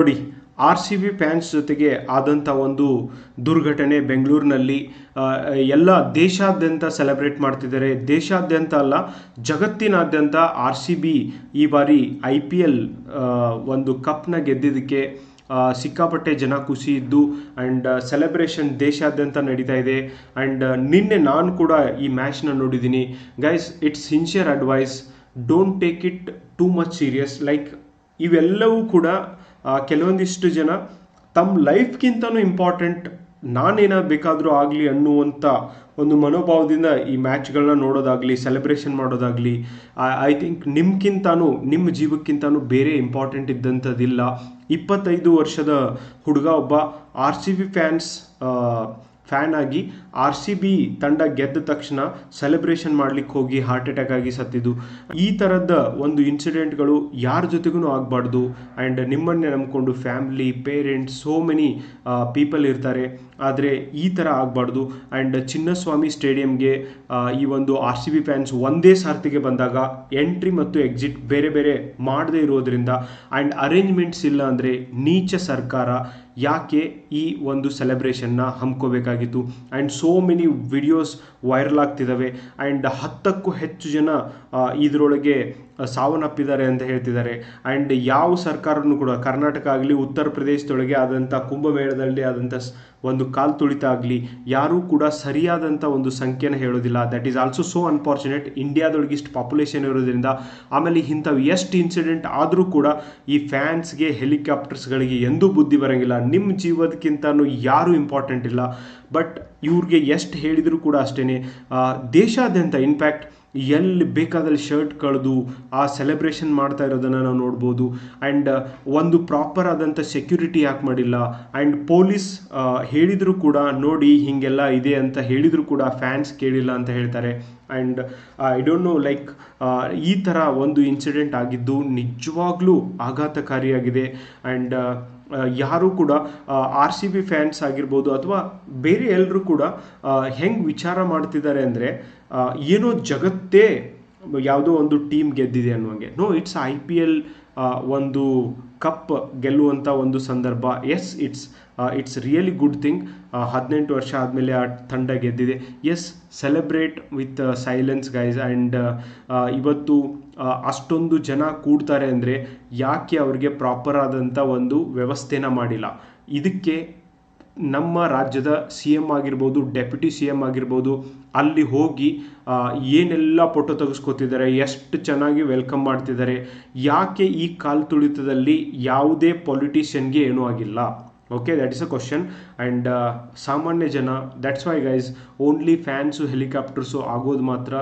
ನೋಡಿ R C B fans ಜೊತೆಗೆ ಆದಂಥ ಒಂದು ದುರ್ಘಟನೆ ಬೆಂಗಳೂರಿನಲ್ಲಿ ಎಲ್ಲ ದೇಶಾದ್ಯಂತ ಸೆಲೆಬ್ರೇಟ್ ಮಾಡ್ತಿದ್ದಾರೆ. ದೇಶಾದ್ಯಂತ ಅಲ್ಲ, ಜಗತ್ತಿನಾದ್ಯಂತ ಆರ್ ಸಿ ಬಿ ಈ ಬಾರಿ ಐ ಪಿ ಎಲ್ ಒಂದು ಕಪ್ನ ಗೆದ್ದಿದ್ದಕ್ಕೆ ಸಿಕ್ಕಾಪಟ್ಟೆ ಜನ ಖುಷಿ ಇದ್ದು ಆ್ಯಂಡ್ ಸೆಲೆಬ್ರೇಷನ್ ದೇಶಾದ್ಯಂತ ನಡೀತಾ ಇದೆ. ಆ್ಯಂಡ್ ನಿನ್ನೆ ನಾನು ಕೂಡ ಈ ಮ್ಯಾಚ್ನ ನೋಡಿದ್ದೀನಿ. Guys, it's sincere advice. Don't take it too much serious. Like, ಇವೆಲ್ಲವೂ ಕೂಡ ಕೆಲವೊಂದಿಷ್ಟು ಜನ ತಮ್ಮ ಲೈಫ್ಗಿಂತನೂ ಇಂಪಾರ್ಟೆಂಟ್ ನಾನೇನಾದ್ರು ಬೇಕಾದರೂ ಆಗಲಿ ಅನ್ನುವಂಥ ಒಂದು ಮನೋಭಾವದಿಂದ ಈ ಮ್ಯಾಚ್ಗಳನ್ನ ನೋಡೋದಾಗಲಿ, ಸೆಲೆಬ್ರೇಷನ್ ಮಾಡೋದಾಗಲಿ ಐ ಥಿಂಕ್ ನಿಮ್ಗಿಂತಾನು ನಿಮ್ಮ ಜೀವಕ್ಕಿಂತನೂ ಬೇರೆ ಇಂಪಾರ್ಟೆಂಟ್ ಇದ್ದಂಥದ್ದಿಲ್ಲ. ಇಪ್ಪತ್ತೈದು ವರ್ಷದ ಹುಡುಗ ಒಬ್ಬ R C B fans fan ಆಗಿ ಆರ್ ಸಿ ಬಿ ತಂಡ ಗೆದ್ದ ತಕ್ಷಣ ಸೆಲೆಬ್ರೇಷನ್ ಮಾಡ್ಲಿಕ್ಕೆ ಹೋಗಿ ಹಾರ್ಟ್ ಅಟ್ಯಾಕ್ ಆಗಿ ಸತ್ತಿದ್ದು. ಈ ಥರದ ಒಂದು ಇನ್ಸಿಡೆಂಟ್ಗಳು ಯಾರ ಜೊತೆಗೂ ಆಗಬಾರ್ದು. ಆ್ಯಂಡ್ ನಿಮ್ಮನ್ನೇ ನಂಬಿಕೊಂಡು family, parents, so many people ಇರ್ತಾರೆ. ಆದರೆ ಈ ಥರ ಆಗಬಾರ್ದು. ಆ್ಯಂಡ್ ಚಿನ್ನಸ್ವಾಮಿ ಸ್ಟೇಡಿಯಂಗೆ ಈ ಒಂದು ಆರ್ ಸಿ ಬಿ ಫ್ಯಾನ್ಸ್ ಒಂದೇ ಸಾರ್ತಿಗೆ ಬಂದಾಗ ಎಂಟ್ರಿ ಮತ್ತು ಎಕ್ಸಿಟ್ ಬೇರೆ ಬೇರೆ ಮಾಡದೇ ಇರೋದ್ರಿಂದ ಆ್ಯಂಡ್ ಅರೇಂಜ್ಮೆಂಟ್ಸ್ ಇಲ್ಲ ಅಂದರೆ ನೀಚ ಸರ್ಕಾರ ಯಾಕೆ ಈ ಒಂದು ಸೆಲೆಬ್ರೇಷನ್ನ ಹಮ್ಕೋಬೇಕಾಗಿತ್ತು? And so many videos viral ಆಗ್ತಿದ್ದಾವೆ and ಹತ್ತಕ್ಕೂ ಹೆಚ್ಚು ಜನ ಇದರೊಳಗೆ ಸಾವನ್ನಪ್ಪಿದ್ದಾರೆ ಅಂತ ಹೇಳ್ತಿದ್ದಾರೆ. ಆ್ಯಂಡ್ ಯಾವ ಸರ್ಕಾರನೂ ಕೂಡ ಕರ್ನಾಟಕ ಆಗಲಿ, ಉತ್ತರ ಪ್ರದೇಶದೊಳಗೆ ಆದಂಥ ಕುಂಭಮೇಳದಲ್ಲಿ ಆದಂಥ ಒಂದು ಕಾಲ್ ತುಳಿತ ಆಗಲಿ, ಯಾರೂ ಕೂಡ ಸರಿಯಾದಂಥ ಒಂದು ಸಂಖ್ಯೆನ ಹೇಳೋದಿಲ್ಲ. That is also so unfortunate ಇಂಡಿಯಾದೊಳಗೆ ಇಷ್ಟು ಪಾಪ್ಯುಲೇಷನ್ ಇರೋದ್ರಿಂದ ಆಮೇಲೆ ಇಂಥವು ಎಷ್ಟು ಇನ್ಸಿಡೆಂಟ್ ಆದರೂ ಕೂಡ ಈ ಫ್ಯಾನ್ಸ್ಗೆ ಹೆಲಿಕಾಪ್ಟರ್ಸ್ಗಳಿಗೆ ಎಂದೂ ಬುದ್ಧಿ ಬರೋಂಗಿಲ್ಲ. ನಿಮ್ಮ ಜೀವದಕ್ಕಿಂತನೂ ಯಾರೂ ಇಂಪಾರ್ಟೆಂಟ್ ಇಲ್ಲ. ಬಟ್ ಇವ್ರಿಗೆ ಎಷ್ಟು ಹೇಳಿದರೂ ಕೂಡ ಅಷ್ಟೇ ದೇಶಾದ್ಯಂತ ಇನ್ಫ್ಯಾಕ್ಟ್ ಎಲ್ಲಿ ಬೇಕಾದಲ್ಲಿ ಶರ್ಟ್ ಕಳೆದು ಆ ಸೆಲೆಬ್ರೇಷನ್ ಮಾಡ್ತಾ ಇರೋದನ್ನು ನಾವು ನೋಡ್ಬೋದು. ಆ್ಯಂಡ್ ಒಂದು ಪ್ರಾಪರ್ ಆದಂಥ ಸೆಕ್ಯೂರಿಟಿ ಯಾಕೆ ಮಾಡಿಲ್ಲ? ಆ್ಯಂಡ್ ಪೊಲೀಸ್ ಹೇಳಿದರೂ ಕೂಡ ನೋಡಿ ಹೀಗೆಲ್ಲ ಇದೆ ಅಂತ ಹೇಳಿದರೂ ಕೂಡ ಫ್ಯಾನ್ಸ್ ಕೇಳಿಲ್ಲ ಅಂತ ಹೇಳ್ತಾರೆ. And I don't know like ಈ ಥರ ಒಂದು ಇನ್ಸಿಡೆಂಟ್ ಆಗಿದ್ದು ನಿಜವಾಗ್ಲೂ ಆಘಾತಕಾರಿಯಾಗಿದೆ. ಆ್ಯಂಡ್ ಯಾರು ಕೂಡ ಆರ್ ಸಿ ಬಿ ಫ್ಯಾನ್ಸ್ ಆಗಿರ್ಬೋದು ಅಥವಾ ಬೇರೆ ಎಲ್ಲರೂ ಕೂಡ ಹೆಂಗೆ ವಿಚಾರ ಮಾಡ್ತಿದ್ದಾರೆ ಅಂದರೆ ಏನೋ ಜಗತ್ತೇ ಯಾವುದೋ ಒಂದು ಟೀಮ್ ಗೆದ್ದಿದೆ ಅನ್ನುವಂಗೆ. No it's I P L ಒಂದು ಕಪ್ ಗೆಲ್ಲುವಂಥ ಒಂದು ಸಂದರ್ಭ. Yes it's it's really good thing ಹದಿನೆಂಟು ವರ್ಷ ಆದಮೇಲೆ ಆ ತಂಡ ಗೆದ್ದಿದೆ. Yes celebrate with silence guys and ಇವತ್ತು ಅಷ್ಟೊಂದು ಜನ ಕೂಡ್ತಾರೆ ಅಂದರೆ ಯಾಕೆ ಅವ್ರಿಗೆ ಪ್ರಾಪರ್ ಆದಂಥ ಒಂದು ವ್ಯವಸ್ಥೆನ ಮಾಡಿಲ್ಲ? ಇದಕ್ಕೆ ನಮ್ಮ ರಾಜ್ಯದ ಸಿ ಎಂ ಆಗಿರ್ಬೋದು, ಡೆಪ್ಯೂಟಿ ಸಿ ಎಂ ಆಗಿರ್ಬೋದು, ಅಲ್ಲಿ ಹೋಗಿ ಏನೆಲ್ಲ ಫೋಟೋ ತೆಗೆಸ್ಕೊತಿದ್ದಾರೆ, ಎಷ್ಟು ಚೆನ್ನಾಗಿ ವೆಲ್ಕಮ್ ಮಾಡ್ತಿದ್ದಾರೆ, ಯಾಕೆ ಈ ಕಾಲ್ ತುಳಿತದಲ್ಲಿ ಯಾವುದೇ ಪೊಲಿಟಿಷಿಯನ್ಗೆ ಏನೂ ಆಗಿಲ್ಲ? Okay that is a question and ಸಾಮಾನ್ಯ ಜನ that's why guys only fans helicopters ಆಗೋದು ಮಾತ್ರ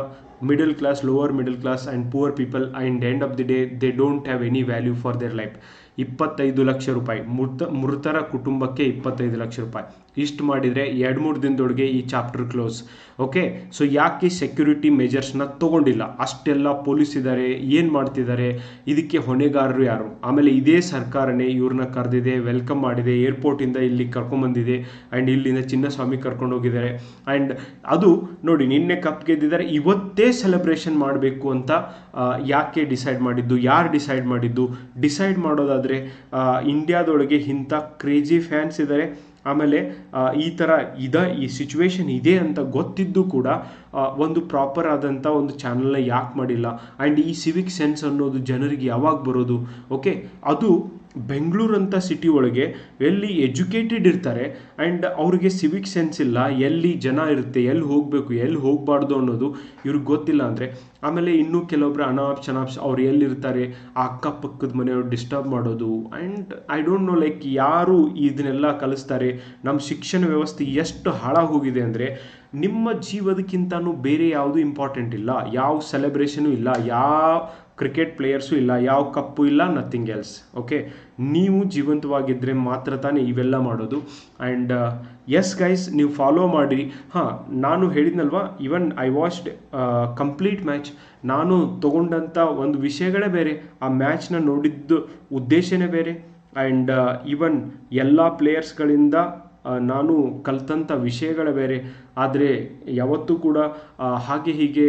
middle class lower middle class and poor people and end of the day they don't have any value for their life ಇಪ್ಪತ್ತೈದು ಲಕ್ಷ ರೂಪಾಯಿ. ಮೃತ ಮೃತರ ಕುಟುಂಬಕ್ಕೆ ಇಪ್ಪತ್ತೈದು ಲಕ್ಷ ರೂಪಾಯಿ. ಇಷ್ಟು ಮಾಡಿದರೆ ಎರಡು ಮೂರು ದಿನದೊಳಗೆ ಈ ಚಾಪ್ಟರ್ ಕ್ಲೋಸ್. ಓಕೆ? ಸೊ ಯಾಕೆ ಸೆಕ್ಯೂರಿಟಿ ಮೆಜರ್ಸ್ನ ತೊಗೊಂಡಿಲ್ಲ? ಅಷ್ಟೆಲ್ಲ ಪೊಲೀಸ್ ಇದ್ದಾರೆ ಏನು ಮಾಡ್ತಿದ್ದಾರೆ ಇದಕ್ಕೆ ಹೊಣೆಗಾರರು ಯಾರು? ಆಮೇಲೆ ಇದೇ ಸರ್ಕಾರನೇ ಇವ್ರನ್ನ ಕರೆದಿದೆ, ವೆಲ್ಕಮ್ ಮಾಡಿದೆ, ಏರ್ಪೋರ್ಟಿಂದ ಇಲ್ಲಿ ಕರ್ಕೊಂಬಂದಿದೆ ಆ್ಯಂಡ್ ಇಲ್ಲಿಂದ ಚಿನ್ನಸ್ವಾಮಿ ಕರ್ಕೊಂಡು ಹೋಗಿದ್ದಾರೆ. ಆ್ಯಂಡ್ ಅದು ನೋಡಿ, ನಿನ್ನೆ ಕಪ್ ಗೆದ್ದಿದ್ದಾರೆ, ಇವತ್ತೇ ಸೆಲೆಬ್ರೇಷನ್ ಮಾಡಬೇಕು ಅಂತ ಯಾಕೆ ಡಿಸೈಡ್ ಮಾಡಿದ್ದು, ಯಾರು ಡಿಸೈಡ್ ಮಾಡಿದ್ದು? ಡಿಸೈಡ್ ಮಾಡೋದಾದರೆ ಇಂಡಿಯಾದೊಳಗೆ ಇಂಥ ಕ್ರೇಜಿ ಫ್ಯಾನ್ಸ್ ಇದ್ದಾರೆ ಆಮೇಲೆ ಈ ಥರ ಇದ, ಈ ಸಿಚುವೇಶನ್ ಇದೆ ಅಂತ ಗೊತ್ತಿದ್ದು ಕೂಡ ಒಂದು ಪ್ರಾಪರ್ ಆದಂಥ ಒಂದು ಚಾನಲ್ನ ಯಾಕೆ ಮಾಡಿಲ್ಲ? ಆ್ಯಂಡ್ ಈ ಸಿವಿಕ್ ಸೆನ್ಸ್ ಅನ್ನೋದು ಜನರಿಗೆ ಯಾವಾಗ ಬರೋದು? ಓಕೆ ಅದು ಬೆಂಗಳೂರಂಥ ಸಿಟಿ ಒಳಗೆ ಎಲ್ಲಿ ಎಜುಕೇಟೆಡ್ ಇರ್ತಾರೆ ಆ್ಯಂಡ್ ಅವ್ರಿಗೆ ಸಿವಿಕ್ ಸೆನ್ಸ್ ಇಲ್ಲ, ಎಲ್ಲಿ ಜನ ಇರುತ್ತೆ, ಎಲ್ಲಿ ಹೋಗಬೇಕು, ಎಲ್ಲಿ ಹೋಗಬಾರ್ದು ಅನ್ನೋದು ಇವ್ರಿಗೆ ಗೊತ್ತಿಲ್ಲ ಅಂದರೆ, ಆಮೇಲೆ ಇನ್ನೂ ಕೆಲವೊಬ್ರು ಅನಾಪ್ಸ್ ಅನಾಪ್ಸ್ ಅವ್ರು ಎಲ್ಲಿರ್ತಾರೆ, ಆ ಅಕ್ಕಪಕ್ಕದ ಮನೆಯವ್ರು ಡಿಸ್ಟರ್ಬ್ ಮಾಡೋದು and I don't know like ಯಾರು ಇದನ್ನೆಲ್ಲ ಕಲಿಸ್ತಾರೆ ನಮ್ಮ ಶಿಕ್ಷಣ ವ್ಯವಸ್ಥೆ ಎಷ್ಟು ಹಾಳಾಗೋಗಿದೆ ಅಂದರೆ, ನಿಮ್ಮ ಜೀವದಕ್ಕಿಂತನೂ ಬೇರೆ ಯಾವುದು ಇಂಪಾರ್ಟೆಂಟ್ ಇಲ್ಲ, ಯಾವ ಸೆಲೆಬ್ರೇಷನು ಇಲ್ಲ, ಯಾವ ಕ್ರಿಕೆಟ್ ಪ್ಲೇಯರ್ಸು ಇಲ್ಲ, ಯಾವ ಕಪ್ಪು ಇಲ್ಲ ನಥಿಂಗ್ ಎಲ್ಸ್ ಓಕೆ ನೀವು ಜೀವಂತವಾಗಿದ್ದರೆ ಮಾತ್ರ ತಾನೇ ಇವೆಲ್ಲ ಮಾಡೋದು. ಆ್ಯಂಡ್ ಎಸ್ ಗೈಸ್ ನೀವು ಫಾಲೋ ಮಾಡಿ. ಹಾಂ, ನಾನು ಹೇಳಿದ್ನಲ್ವಾ even I watched complete match ನಾನು ತಗೊಂಡಂಥ ಒಂದು ವಿಷಯಗಳೇ ಬೇರೆ, ಆ ಮ್ಯಾಚ್ನ ನೋಡಿದ್ದು ಉದ್ದೇಶನೇ ಬೇರೆ. ಆ್ಯಂಡ್ ಈವನ್ ಎಲ್ಲ ಪ್ಲೇಯರ್ಸ್ಗಳಿಂದ ನಾನು ಕಲ್ತಂಥ ವಿಷಯಗಳ ಬೇರೆ. ಆದರೆ ಯಾವತ್ತೂ ಕೂಡ ಹಾಗೆ ಹೀಗೆ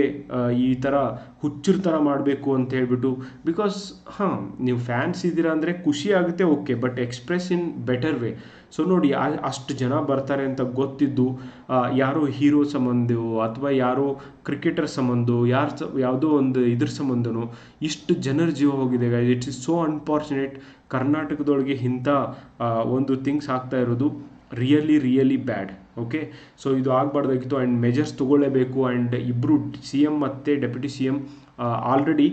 ಈ ಥರ ಹುಚ್ಚರ ಥರ ಮಾಡಬೇಕು ಅಂತ ಹೇಳ್ಬಿಟ್ಟು ಬಿಕಾಸ್ ಹಾಂ, ನೀವು ಫ್ಯಾನ್ಸ್ ಇದ್ದೀರಾ ಅಂದರೆ ಖುಷಿ ಆಗುತ್ತೆ okay but express in better way so ನೋಡಿ ಅಷ್ಟು ಜನ ಬರ್ತಾರೆ ಅಂತ ಗೊತ್ತಿದ್ದು ಯಾರೋ ಹೀರೋ ಸಂಬಂಧವೋ ಅಥವಾ ಯಾರೋ ಕ್ರಿಕೆಟರ್ ಸಂಬಂಧೋ, ಯಾರು ಯಾವುದೋ ಒಂದು ಇದ್ರ ಸಂಬಂಧನೋ, ಇಷ್ಟು ಜನರ ಜೀವ ಹೋಗಿದೆ ಇಟ್ಸ್ ಇಸ್ ಸೋ ಅನ್ಫಾರ್ಚುನೇಟ್ ಕರ್ನಾಟಕದೊಳಗೆ ಇಂಥ ಒಂದು ಥಿಂಗ್ಸ್ ಆಗ್ತಾ ಇರೋದು. Really really bad okay so ಇದು ಆಗಬಾರ್ದಾಗಿತ್ತು ಆ್ಯಂಡ್ ಮೆಜರ್ಸ್ ತೊಗೊಳ್ಳೇಬೇಕು ಆ್ಯಂಡ್ ಇಬ್ಬರು ಸಿ ಎಂ ಮತ್ತು ಡೆಪ್ಯೂಟಿ ಸಿ ಎಂ ಆಲ್ರೆಡಿ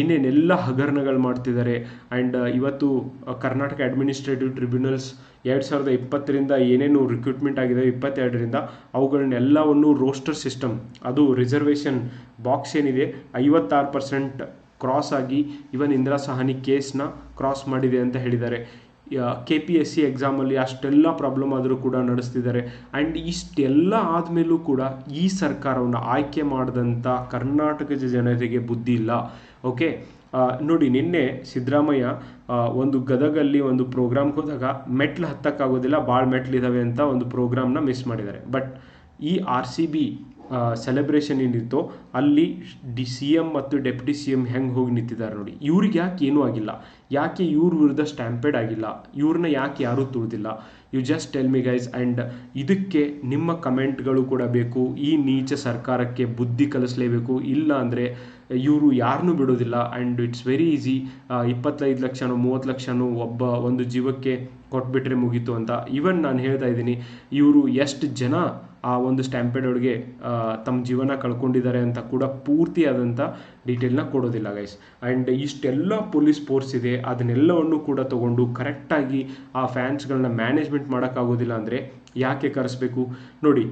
ಏನೇನೆಲ್ಲ ಹಗರಣಗಳು ಮಾಡ್ತಿದ್ದಾರೆ ಆ್ಯಂಡ್ ಇವತ್ತು ಕರ್ನಾಟಕ ಅಡ್ಮಿನಿಸ್ಟ್ರೇಟಿವ್ ಟ್ರಿಬ್ಯುನಲ್ಸ್ ಎರಡು ಸಾವಿರದ ಇಪ್ಪತ್ತರಿಂದ ಏನೇನು ರಿಕ್ರೂಟ್ಮೆಂಟ್ ಆಗಿದೆ ಇಪ್ಪತ್ತೆರಡರಿಂದ ಅವುಗಳನ್ನೆಲ್ಲವನ್ನು ರೋಸ್ಟರ್ ಸಿಸ್ಟಮ್ ಅದು ರಿಸರ್ವೇಷನ್ ಬಾಕ್ಸ್ ಏನಿದೆ, ಐವತ್ತಾರು ಪರ್ಸೆಂಟ್ ಕ್ರಾಸ್ ಆಗಿ ಇವನ್ ಇಂದಿರಾ ಸಹಾನಿ ಕೇಸ್ನ ಕ್ರಾಸ್ ಮಾಡಿದೆ ಅಂತ ಹೇಳಿದ್ದಾರೆ. ಕೆ ಪಿ ಎಸ್ ಸಿ ಎಕ್ಸಾಮಲ್ಲಿ ಅಷ್ಟೆಲ್ಲ ಪ್ರಾಬ್ಲಮ್ ಆದರೂ ಕೂಡ ನಡೆಸ್ತಿದ್ದಾರೆ. ಆ್ಯಂಡ್ ಇಷ್ಟೆಲ್ಲ ಆದಮೇಲೂ ಕೂಡ ಈ ಸರ್ಕಾರವನ್ನು ಆಯ್ಕೆ ಮಾಡಿದಂಥ ಕರ್ನಾಟಕದ ಜನರಿಗೆ ಬುದ್ಧಿ ಇಲ್ಲ. ಓಕೆ ನೋಡಿ, ನಿನ್ನೆ ಸಿದ್ದರಾಮಯ್ಯ ಒಂದು ಗದಗಲ್ಲಿ ಒಂದು ಪ್ರೋಗ್ರಾಮ್ಗೆ ಹೋದಾಗ ಮೆಟ್ಲು ಹತ್ತಕ್ಕಾಗೋದಿಲ್ಲ ಭಾಳ ಮೆಟ್ಲಿದ್ದಾವೆ ಅಂತ ಒಂದು ಪ್ರೋಗ್ರಾಮ್ನ ಮಿಸ್ ಮಾಡಿದ್ದಾರೆ. ಬಟ್ ಈ ಆರ್ ಸಿ ಬಿ ಸೆಲೆಬ್ರೇಷನ್ ಏನಿತ್ತೋ, ಅಲ್ಲಿ ಡಿ ಸಿ ಎಂ ಮತ್ತು ಡೆಪ್ಯೂಟಿ ಸಿ ಎಂ ಹೆಂಗೆ ಹೋಗಿ ನಿಂತಿದ್ದಾರೆ ನೋಡಿ. ಇವ್ರಿಗೆ ಯಾಕೆ ಏನೂ ಆಗಿಲ್ಲ. ಯಾಕೆ ಇವ್ರ ವಿರುದ್ಧ ಸ್ಟ್ಯಾಂಪೇಡ್ ಆಗಿಲ್ಲ? ಇವ್ರನ್ನ ಯಾಕೆ ಯಾರೂ ತುಳಿದಿಲ್ಲ? You just tell me guys and ಇದಕ್ಕೆ ನಿಮ್ಮ ಕಮೆಂಟ್ಗಳು ಕೂಡ ಬೇಕು. ಈ ನೀಚ ಸರ್ಕಾರಕ್ಕೆ ಬುದ್ಧಿ ಕಲಿಸಲೇಬೇಕು. ಇಲ್ಲ ಅಂದರೆ ಇವರು ಯಾರನ್ನೂ ಬಿಡೋದಿಲ್ಲ. ಆ್ಯಂಡ್ ಇಟ್ಸ್ ವೆರಿ ಈಸಿ ಇಪ್ಪತ್ತೈದು ಲಕ್ಷನೋ, ಮೂವತ್ತು ಲಕ್ಷನೋ ಒಬ್ಬ ಒಂದು ಜೀವಕ್ಕೆ ಕೊಟ್ಬಿಟ್ರೆ ಮುಗೀತು ಅಂತ. ಈವನ್ ನಾನು ಹೇಳ್ತಾ ಇದ್ದೀನಿ, ಇವರು ಎಷ್ಟು ಜನ ಆ ಒಂದು ಸ್ಟ್ಯಾಂಪೇಡ್ ಅವ್ರಿಗೆ ತಮ್ಮ ಜೀವನ ಕಳ್ಕೊಂಡಿದ್ದಾರೆ ಅಂತ ಕೂಡ ಪೂರ್ತಿಯಾದಂಥ ಡೀಟೇಲ್ನ ಕೊಡೋದಿಲ್ಲ ಗೈಸ್ ಆ್ಯಂಡ್ ಇಷ್ಟೆಲ್ಲ ಪೊಲೀಸ್ ಫೋರ್ಸ್ ಇದೆ, ಅದನ್ನೆಲ್ಲವನ್ನು ಕೂಡ ತಗೊಂಡು ಕರೆಕ್ಟಾಗಿ ಆ ಫ್ಯಾನ್ಸ್ಗಳನ್ನ ಮ್ಯಾನೇಜ್ಮೆಂಟ್ ಮಾಡೋಕ್ಕಾಗೋದಿಲ್ಲ ಅಂದರೆ ಯಾಕೆ ಕರೆಸ್ಬೇಕು? ನೋಡಿ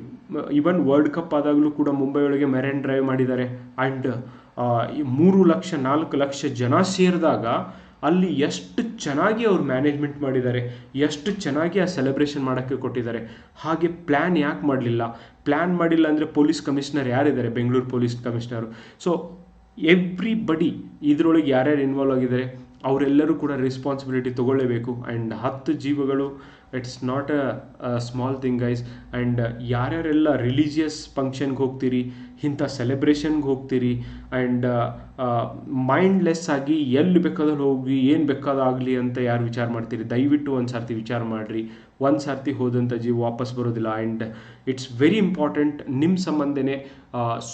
ಈವನ್ ವರ್ಲ್ಡ್ ಕಪ್ ಆದಾಗಲೂ ಕೂಡ ಮುಂಬೈ ಒಳಗೆ ಮೆರೈನ್ ಡ್ರೈವ್ ಮಾಡಿದ್ದಾರೆ. ಆ್ಯಂಡ್ ಮೂರು ಲಕ್ಷ ನಾಲ್ಕು ಲಕ್ಷ ಜನ ಸೇರಿದಾಗ ಅಲ್ಲಿ ಎಷ್ಟು ಚೆನ್ನಾಗಿ ಅವ್ರು ಮ್ಯಾನೇಜ್ಮೆಂಟ್ ಮಾಡಿದ್ದಾರೆ, ಎಷ್ಟು ಚೆನ್ನಾಗಿ ಆ ಸೆಲೆಬ್ರೇಷನ್ ಮಾಡೋಕ್ಕೆ ಕೊಟ್ಟಿದ್ದಾರೆ. ಹಾಗೆ ಪ್ಲ್ಯಾನ್ ಯಾಕೆ ಮಾಡಲಿಲ್ಲ? ಪ್ಲ್ಯಾನ್ ಮಾಡಿಲ್ಲ ಅಂದರೆ ಪೊಲೀಸ್ ಕಮಿಷನರ್ ಯಾರಿದ್ದಾರೆ? Bengaluru police commissioner so everybody ಇದರೊಳಗೆ ಯಾರ್ಯಾರು ಇನ್ವಾಲ್ವ್ ಆಗಿದ್ದಾರೆ, ಅವರೆಲ್ಲರೂ ಕೂಡ ರೆಸ್ಪಾನ್ಸಿಬಿಲಿಟಿ ತೊಗೊಳ್ಳೇಬೇಕು. ಆ್ಯಂಡ್ ಹತ್ತು ಜೀವಗಳು it's not a small thing guys and ಯಾರ್ಯಾರೆಲ್ಲ religious ಫಂಕ್ಷನ್ಗೆ ಹೋಗ್ತೀರಿ ಇಂಥ ಸೆಲೆಬ್ರೇಷನ್ಗೆ ಹೋಗ್ತೀರಿ. ಆ್ಯಂಡ್ ಮೈಂಡ್ಲೆಸ್ ಆಗಿ ಎಲ್ಲಿ ಬೇಕಾದಲ್ಲಿ ಹೋಗಿ ಏನು ಬೇಕಾದಾಗಲಿ ಅಂತ ಯಾರು ವಿಚಾರ ಮಾಡ್ತೀರಿ? ದಯವಿಟ್ಟು ಒಂದು ಸರ್ತಿ ವಿಚಾರ ಮಾಡಿರಿ. ಒಂದು ಸರ್ತಿ ಹೋದಂಥ ಜೀವ ವಾಪಸ್ ಬರೋದಿಲ್ಲ. ಆ್ಯಂಡ್ ಇಟ್ಸ್ ವೆರಿ ಇಂಪಾರ್ಟೆಂಟ್ ನಿಮ್ಮ ಸಂಬಂಧನೇ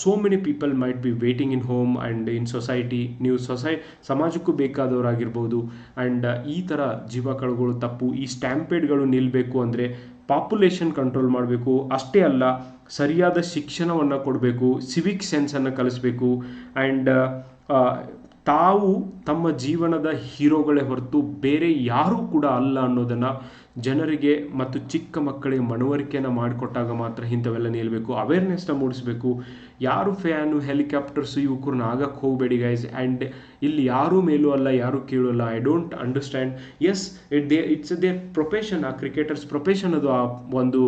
so many people might be waiting in home and in society ನೀವು ಸೊಸೈ ಸಮಾಜಕ್ಕೂ ಬೇಕಾದವರಾಗಿರ್ಬೋದು. ಆ್ಯಂಡ್ ಈ ಥರ ಜೀವ ಕಳುಗಳು ತಪ್ಪು. ಈ ಸ್ಟ್ಯಾಂಪೇಡ್ಗಳು ನಿಲ್ಲಬೇಕು ಅಂದರೆ ಪಾಪ್ಯುಲೇಷನ್ ಕಂಟ್ರೋಲ್ ಮಾಡಬೇಕು. ಅಷ್ಟೇ ಅಲ್ಲ ಸರಿಯಾದ ಶಿಕ್ಷಣವನ್ನು ಕೊಡಬೇಕು ಸಿವಿಕ್ ಸೆನ್ಸನ್ನು ಕಲಿಸ್ಬೇಕು ಆ್ಯಂಡ್ ತಾವು ತಮ್ಮ ಜೀವನದ ಹೀರೋಗಳೇ ಹೊರತು ಬೇರೆ ಯಾರೂ ಕೂಡ ಅಲ್ಲ ಅನ್ನೋದನ್ನು ಜನರಿಗೆ ಮತ್ತು ಚಿಕ್ಕ ಮಕ್ಕಳಿಗೆ ಮನವರಿಕೆಯನ್ನು ಮಾಡಿಕೊಟ್ಟಾಗ ಮಾತ್ರ ಇಂಥವೆಲ್ಲ ನಿಲ್ಲಬೇಕು ಅವೇರ್ನೆಸ್ನ ಮೂಡಿಸಬೇಕು. ಯಾರು ಫ್ಯಾನು ಹೆಲಿಕಾಪ್ಟರ್ಸು ಇವಕ್ಕೂರ್ನ ಆಗಕ್ಕೆ ಹೋಗಬೇಡಿ ಗೈಸ್ ಆ್ಯಂಡ್ ಇಲ್ಲಿ ಯಾರೂ ಮೇಲೂ ಅಲ್ಲ, ಯಾರೂ ಕೀಳು I don't understand yes it they it's they profession ಆ ಕ್ರಿಕೆಟರ್ಸ್ ಪ್ರೊಫೆಷನ್ ಅದು ಆ ಒಂದು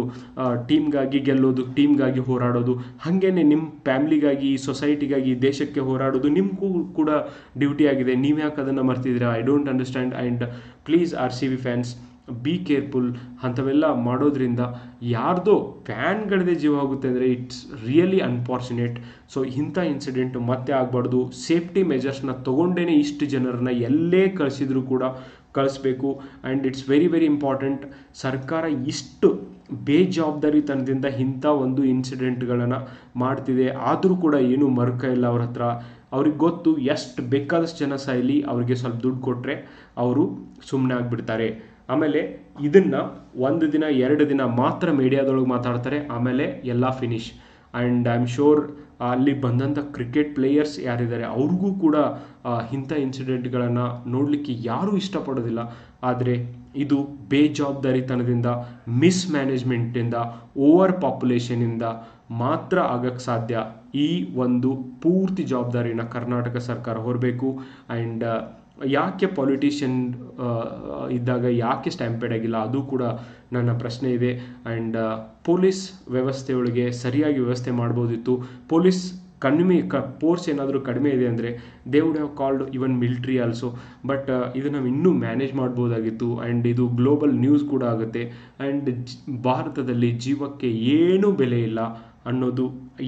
ಟೀಮ್ಗಾಗಿ ಗೆಲ್ಲೋದು ಟೀಮ್ಗಾಗಿ ಹೋರಾಡೋದು. ಹಾಗೇನೆ ನಿಮ್ಮ ಫ್ಯಾಮ್ಲಿಗಾಗಿ ಸೊಸೈಟಿಗಾಗಿ ದೇಶಕ್ಕೆ ಹೋರಾಡೋದು ನಿಮಗೂ ಕೂಡ ಡ್ಯೂಟಿ ಆಗಿದೆ. ನೀವು ಯಾಕೆ ಅದನ್ನು ಮರ್ತಿದ್ದೀರಾ? I don't understand and please R C B fans be careful ಅಂಥವೆಲ್ಲ ಮಾಡೋದ್ರಿಂದ ಯಾರ್ದೋ ಫ್ಯಾನ್ಗಳದೇ ಜೀವ ಆಗುತ್ತೆ ಅಂದರೆ ಇಟ್ಸ್ ರಿಯಲಿ ಅನ್ಫಾರ್ಚುನೇಟ್ ಸೊ ಇಂಥ ಇನ್ಸಿಡೆಂಟ್ ಮತ್ತೆ ಆಗಬಾರ್ದು. ಸೇಫ್ಟಿ ಮೆಜರ್ಸ್ನ ತೊಗೊಂಡೇ ಇಷ್ಟು ಜನರನ್ನ ಎಲ್ಲೇ ಕಳಿಸಿದ್ರು ಕೂಡ ಕಳಿಸ್ಬೇಕು. And it's very very important ಸರ್ಕಾರ ಇಷ್ಟು ಬೇಜವಾಬ್ದಾರಿತನದಿಂದ ಇಂಥ ಒಂದು ಇನ್ಸಿಡೆಂಟ್ಗಳನ್ನು ಮಾಡ್ತಿದೆ. ಆದರೂ ಕೂಡ ಏನೂ ಮರುಕ ಇಲ್ಲ ಅವ್ರ ಹತ್ರ. ಅವ್ರಿಗೆ ಗೊತ್ತು ಎಷ್ಟು ಬೇಕಾದಷ್ಟು ಜನ ಸಾಯಲಿ ಅವ್ರಿಗೆ ಸ್ವಲ್ಪ ದುಡ್ಡು ಕೊಟ್ಟರೆ ಅವರು ಸುಮ್ಮನೆ ಆಗಿಬಿಡ್ತಾರೆ. ಆಮೇಲೆ ಇದನ್ನು ಒಂದು ದಿನ, ಎರಡು ದಿನ ಮಾತ್ರ ಮೀಡಿಯಾದೊಳಗೆ ಮಾತಾಡ್ತಾರೆ. ಆಮೇಲೆ ಎಲ್ಲ finish and I am sure ಅಲ್ಲಿ ಬಂದಂಥ ಕ್ರಿಕೆಟ್ ಪ್ಲೇಯರ್ಸ್ ಯಾರಿದ್ದಾರೆ, ಅವ್ರಿಗೂ ಕೂಡ ಇಂಥ ಇನ್ಸಿಡೆಂಟ್ಗಳನ್ನು ನೋಡಲಿಕ್ಕೆ ಯಾರೂ ಇಷ್ಟಪಡೋದಿಲ್ಲ. ಆದರೆ ಇದು ಬೇಜವಾಬ್ದಾರಿತನದಿಂದ ಮಿಸ್ಮ್ಯಾನೇಜ್ಮೆಂಟಿಂದ ಓವರ್ ಪಾಪ್ಯುಲೇಷನಿಂದ ಮಾತ್ರ ಆಗಕ್ಕೆ ಸಾಧ್ಯ ಈ ಒಂದು ಪೂರ್ತಿ ಜವಾಬ್ದಾರಿನ ಕರ್ನಾಟಕ ಸರ್ಕಾರ ಹೊರಬೇಕು. ಆ್ಯಂಡ್ ಯಾಕೆ ಪಾಲಿಟಿಷಿಯನ್ ಇದ್ದಾಗ ಯಾಕೆ ಸ್ಟ್ಯಾಂಪೇಡ್ ಆಗಿಲ್ಲ? ಅದು ಕೂಡ ನನ್ನ ಪ್ರಶ್ನೆ ಇದೆ. ಆ್ಯಂಡ್ ಪೊಲೀಸ್ ವ್ಯವಸ್ಥೆಯೊಳಗೆ ಸರಿಯಾಗಿ ವ್ಯವಸ್ಥೆ ಮಾಡ್ಬೋದಿತ್ತು. ಪೊಲೀಸ್ ಕಡಿಮೆ ಕ ಪೋರ್ಸ್ ಏನಾದರೂ ಕಡಿಮೆ ಇದೆ ಅಂದರೆ they would have called even military also but ಇದು ನಾವು ಇನ್ನೂ ಮ್ಯಾನೇಜ್ ಮಾಡ್ಬೋದಾಗಿತ್ತು. ಆ್ಯಂಡ್ ಇದು ಗ್ಲೋಬಲ್ ನ್ಯೂಸ್ ಕೂಡ ಆಗುತ್ತೆ. ಆ್ಯಂಡ್ ಭಾರತದಲ್ಲಿ ಜೀವಕ್ಕೆ ಏನೂ ಬೆಲೆ ಇಲ್ಲ ಅನ್ನೋದು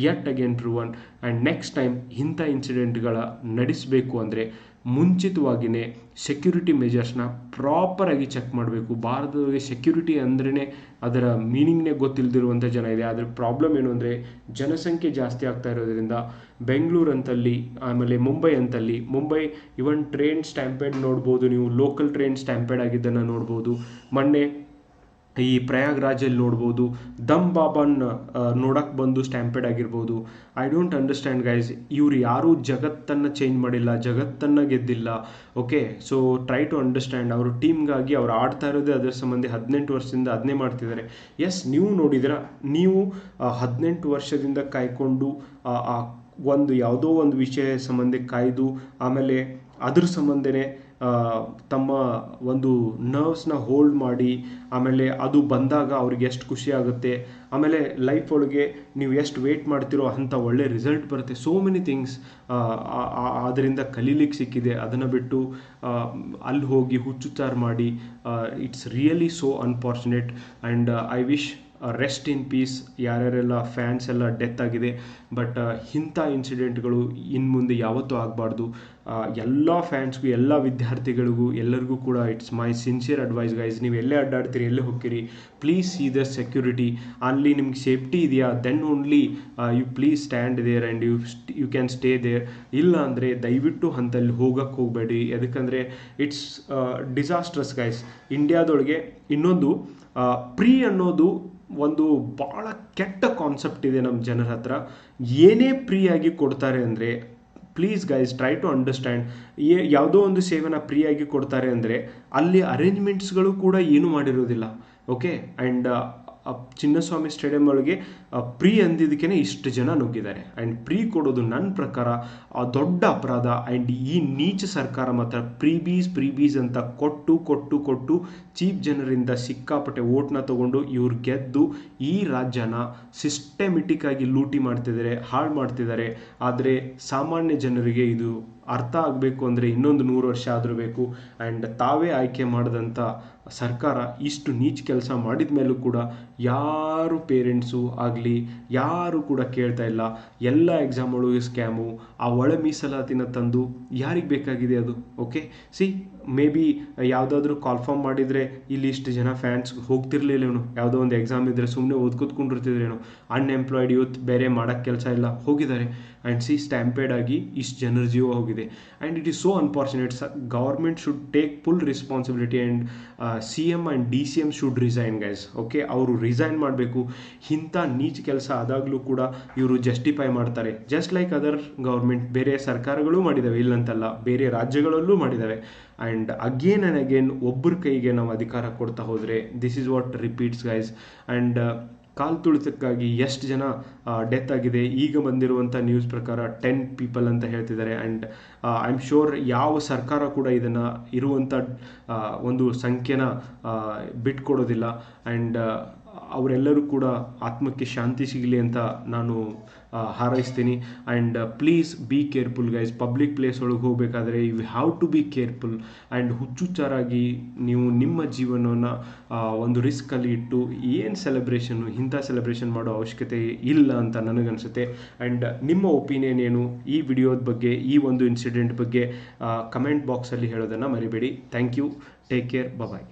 yet again one and next time ಇಂಥ ಇನ್ಸಿಡೆಂಟ್ಗಳ ನಡೆಸಬೇಕು ಅಂದರೆ ಮುಂಚಿತವಾಗಿಯೇ ಸೆಕ್ಯೂರಿಟಿ ಮೆಜರ್ಸ್ನ ಪ್ರಾಪರಾಗಿ ಚೆಕ್ ಮಾಡಬೇಕು. ಭಾರತದಲ್ಲಿ ಸೆಕ್ಯೂರಿಟಿ ಅಂದ್ರೇ ಅದರ ಮೀನಿಂಗ್ನೇ ಗೊತ್ತಿಲ್ಲದಿರುವಂಥ ಜನ ಇದೆ. ಆದರೆ ಪ್ರಾಬ್ಲಮ್ ಏನು ಅಂದರೆ ಜನಸಂಖ್ಯೆ ಜಾಸ್ತಿ ಆಗ್ತಾ ಇರೋದ್ರಿಂದ ಬೆಂಗಳೂರು ಅಂತಲ್ಲಿ, ಆಮೇಲೆ ಮುಂಬೈ ಅಂತಲ್ಲಿ ಮುಂಬೈ ಇವನ್ ಟ್ರೈನ್ ಸ್ಟ್ಯಾಂಪೇಡ್ ನೋಡ್ಬೋದು ನೀವು ಲೋಕಲ್ ಟ್ರೈನ್ ಸ್ಟ್ಯಾಂಪೇಡ್ ಆಗಿದ್ದನ್ನು ನೋಡ್ಬೋದು. ಮೊನ್ನೆ ಈ ಪ್ರಯಾಗ್ರಾಜಲ್ಲಿ ನೋಡ್ಬೋದು. ದಮ್ ಬಾಬನ್ ನೋಡಕ್ಕೆ ಬಂದು ಸ್ಟ್ಯಾಂಪೆಡ್ ಆಗಿರ್ಬೋದು. ಐ ಡೋಂಟ್ ಅಂಡರ್ಸ್ಟ್ಯಾಂಡ್ ಗೈಸ್ ಇವ್ರು ಯಾರೂ ಜಗತ್ತನ್ನು ಚೇಂಜ್ ಮಾಡಿಲ್ಲ, ಜಗತ್ತನ್ನು ಗೆದ್ದಿಲ್ಲ. Okay so try to understand ಅವರು ಟೀಮ್ಗಾಗಿ ಅವ್ರು ಆಡ್ತಾ ಇರೋದೇ ಅದರ ಸಂಬಂಧಿ ಹದಿನೆಂಟು ವರ್ಷದಿಂದ ಅದನ್ನೇ ಮಾಡ್ತಿದ್ದಾರೆ. ಎಸ್ ನೀವು ನೋಡಿದ್ರ ನೀವು ಹದಿನೆಂಟು ವರ್ಷದಿಂದ ಕಾಯ್ಕೊಂಡು ಒಂದು ಯಾವುದೋ ಒಂದು ವಿಷಯ ಸಂಬಂಧ ಕಾಯ್ದು, ಆಮೇಲೆ ಅದ್ರ ಸಂಬಂಧನೇ ತಮ್ಮ ಒಂದು ನರ್ವ್ಸ್ನ ಹೋಲ್ಡ್ ಮಾಡಿ, ಆಮೇಲೆ ಅದು ಬಂದಾಗ ಅವ್ರಿಗೆ ಎಷ್ಟು ಖುಷಿ ಆಗುತ್ತೆ, ಆಮೇಲೆ ಲೈಫ್ ಒಳಗೆ ನೀವು ಎಷ್ಟು ವೆಯ್ಟ್ ಮಾಡ್ತಿರೋ ಅಂಥ ಒಳ್ಳೆ ರಿಸಲ್ಟ್ ಬರುತ್ತೆ. ಸೋ ಮೆನಿ ಥಿಂಗ್ಸ್ ಅದರಿಂದ ಕಲೀಲಿಕ್ಕೆ ಸಿಕ್ಕಿದೆ. ಅದನ್ನು ಬಿಟ್ಟು ಅಲ್ಲಿ ಹೋಗಿ ಹುಚ್ಚುಚ್ಚಾರ ಮಾಡಿ it's really so unfortunate and I wish rest in peace ಯಾರ್ಯಾರೆಲ್ಲ fans ಎಲ್ಲ ಡೆತ್ ಆಗಿದೆ ಬಟ್ ಇಂಥ ಇನ್ಸಿಡೆಂಟ್ಗಳು ಇನ್ನು ಮುಂದೆ ಯಾವತ್ತೂ ಆಗಬಾರ್ದು. ಎಲ್ಲ ಫ್ಯಾನ್ಸ್ಗೂ ಎಲ್ಲ ವಿದ್ಯಾರ್ಥಿಗಳಿಗೂ, ಎಲ್ಲರಿಗೂ ಕೂಡ it's my sincere advice guys ನೀವು ಎಲ್ಲೇ ಅಡ್ಡಾಡ್ತೀರಿ, ಎಲ್ಲೇ ಹೋಗ್ತೀರಿ ಪ್ಲೀಸ್ ಸಿ ದ ಸೆಕ್ಯೂರಿಟಿ ಅಲ್ಲಿ ನಿಮ್ಗೆ ಸೇಫ್ಟಿ ಇದೆಯಾ then only you please stand there and you you can stay there ಇಲ್ಲ ಅಂದರೆ ದಯವಿಟ್ಟು ಅಂತಲ್ಲಿ ಹೋಗಕ್ಕೆ ಹೋಗಬೇಡಿ ಯಾಕಂದರೆ ಇಟ್ಸ್ ಡಿಸಾಸ್ಟ್ರಸ್ ಗೈಸ್ ಇಂಡಿಯಾದೊಳಗೆ ಇನ್ನೊಂದು ಪ್ರೀ ಅನ್ನೋದು ಒಂದು ಭಾಳ ಕೆಟ್ಟ ಕಾನ್ಸೆಪ್ಟ್ ಇದೆ ನಮ್ಮ ಜನರ ಹತ್ರ. ಏನೇ ಫ್ರೀಯಾಗಿ ಕೊಡ್ತಾರೆ ಅಂದರೆ please guys try to understand ಏ, ಯಾವುದೋ ಒಂದು ಸೇವೆನ ಫ್ರೀಯಾಗಿ ಕೊಡ್ತಾರೆ ಅಂದರೆ, ಅಲ್ಲಿ ಅರೇಂಜ್ಮೆಂಟ್ಸ್ಗಳು ಕೂಡ ಏನೂ ಮಾಡಿರೋದಿಲ್ಲ. ಓಕೆ ಆ್ಯಂಡ್ ಚಿನ್ನಸ್ವಾಮಿ ಸ್ಟೇಡಿಯಂ ಒಳಗೆ ಪ್ರೀ ಅಂದಿದ್ದಕ್ಕೇ ಇಷ್ಟು ಜನ ನುಗ್ಗಿದ್ದಾರೆ. ಆ್ಯಂಡ್ ಪ್ರೀ ಕೊಡೋದು ನನ್ನ ಪ್ರಕಾರ ದೊಡ್ಡ ಅಪರಾಧ. ಆ್ಯಂಡ್ ಈ ನೀಚ ಸರ್ಕಾರ ಮಾತ್ರ ಪ್ರೀ ಬೀಸ್ ಪ್ರೀ ಬೀಸ್ ಅಂತ ಕೊಟ್ಟು ಕೊಟ್ಟು ಕೊಟ್ಟು ಚೀಪ್ ಜನರಿಂದ ಸಿಕ್ಕಾಪಟ್ಟೆ ಓಟ್ನ ತಗೊಂಡು ಇವ್ರು ಗೆದ್ದು ಈ ರಾಜ್ಯನ ಸಿಸ್ಟಮೆಟಿಕ್ ಆಗಿ ಲೂಟಿ ಮಾಡ್ತಿದ್ದಾರೆ, ಹಾಳು ಮಾಡ್ತಿದ್ದಾರೆ. ಆದರೆ ಸಾಮಾನ್ಯ ಜನರಿಗೆ ಇದು ಅರ್ಥ ಆಗಬೇಕು ಅಂದರೆ ಇನ್ನೊಂದು ನೂರು ವರ್ಷ ಆದರೂ ಬೇಕು. ಆ್ಯಂಡ್ ತಾವೇ ಆಯ್ಕೆ ಮಾಡಿದಂಥ ಸರ್ಕಾರ ಇಷ್ಟು ನೀಚ್ ಕೆಲಸ ಮಾಡಿದ ಮೇಲೂ ಕೂಡ ಯಾರು ಪೇರೆಂಟ್ಸು ಆಗಲಿ, ಯಾರು ಕೂಡ ಕೇಳ್ತಾ ಇಲ್ಲ. ಎಲ್ಲ ಎಕ್ಸಾಮ್ಗಳು ಸ್ಕ್ಯಾಮು ಆ ಒಳ ಮೀಸಲಾತಿನ ತಂದು ಯಾರಿಗೆ ಬೇಕಾಗಿದೆ ಅದು? ಓಕೆ ಸಿ ಮೇ ಬಿ ಯಾವುದಾದ್ರೂ ಕಾಲ್ಫಾರ್ಮ್ ಮಾಡಿದರೆ ಇಲ್ಲಿ ಇಷ್ಟು ಜನ ಫ್ಯಾನ್ಸ್ ಹೋಗ್ತಿರ್ಲಿಲ್ಲೇನು ಯಾವುದೋ ಒಂದು ಎಕ್ಸಾಮ್ ಇದ್ದರೆ ಸುಮ್ಮನೆ ಓದ್ಕೊತ್ಕೊಂಡಿರ್ತಿದ್ರೇನೋ ಅನ್ಎಂಪ್ಲಾಯ್ಡ್ ಯೂತ್ ಬೇರೆ ಮಾಡೋಕ್ಕೆ ಕೆಲಸ ಇಲ್ಲ. ಹೋಗಿದ್ದಾರೆ. ಆ್ಯಂಡ್ ಸಿ ಸ್ಟ್ಯಾಂಪೇಡ್ ಆಗಿ ಇಷ್ಟು ಜನರ ಜೀವ ಹೋಗಿದೆ. And it is so unfortunate the government should take full responsibility and C M and D C M should resign guys okay ಅವರು ರಿಸೈನ್ ಮಾಡಬೇಕು. ಇಂಥ ನೀಚ್ ಕೆಲಸ ಆದಾಗಲೂ ಕೂಡ ಇವರು ಜಸ್ಟಿಫೈ ಮಾಡ್ತಾರೆ. ಜಸ್ಟ್ ಲೈಕ್ ಅದರ್ ಗೌರ್ಮೆಂಟ್ ಬೇರೆ ಸರ್ಕಾರಗಳು ಮಾಡಿದ್ದಾವೆ ಇಲ್ಲಂತಲ್ಲ, ಬೇರೆ ರಾಜ್ಯಗಳಲ್ಲೂ ಮಾಡಿದ್ದಾವೆ ಆ್ಯಂಡ್ ಅಗೇನ್ ಆ್ಯಂಡ್ ಅಗೇನ್ ಒಬ್ಬರ ಕೈಗೆ ನಾವು ಅಧಿಕಾರ ಕೊಡ್ತಾ ಹೋದರೆ this is what repeats guys and ಕಾಲು ತುಳಿತಕ್ಕಾಗಿ ಎಷ್ಟು ಜನ ಡೆತ್ ಆಗಿದೆ, ಈಗ ಬಂದಿರುವಂಥ ನ್ಯೂಸ್ ಪ್ರಕಾರ ಟೆನ್ ಪೀಪಲ್ ಅಂತ ಹೇಳ್ತಿದ್ದಾರೆ. ಆ್ಯಂಡ್ ಐ ಆಮ್ ಶೋರ್ ಯಾವ ಸರ್ಕಾರ ಕೂಡ ಇದನ್ನು ಇರುವಂಥ ಒಂದು ಸಂಖ್ಯೆನ ಬಿಟ್ಕೊಡೋದಿಲ್ಲ. ಆ್ಯಂಡ್ ಅವರೆಲ್ಲರೂ ಕೂಡ ಆತ್ಮಕ್ಕೆ ಶಾಂತಿ ಸಿಗಲಿ ಅಂತ ನಾನು ಹಾರೈಸ್ತೀನಿ. And please be careful guys public place ಒಳಗೆ ಹೋಗಬೇಕಾದ್ರೆ you have to be careful and ಹುಚ್ಚುಚ್ಚಾರಾಗಿ ನೀವು ನಿಮ್ಮ ಜೀವನವನ್ನು ಒಂದು ರಿಸ್ಕಲ್ಲಿ ಇಟ್ಟು ಏನು ಸೆಲೆಬ್ರೇಷನ್ನು ಇಂಥ ಸೆಲೆಬ್ರೇಷನ್ ಮಾಡೋ ಅವಶ್ಯಕತೆ ಇಲ್ಲ ಅಂತ ನನಗನ್ಸುತ್ತೆ. ಆ್ಯಂಡ್ ನಿಮ್ಮ ಒಪಿನಿಯನ್ ಏನು ಈ ವಿಡಿಯೋದ ಬಗ್ಗೆ, ಈ ಒಂದು ಇನ್ಸಿಡೆಂಟ್ ಬಗ್ಗೆ ಕಮೆಂಟ್ ಬಾಕ್ಸಲ್ಲಿ ಹೇಳೋದನ್ನು ಮರಿಬೇಡಿ. Thank you take care bye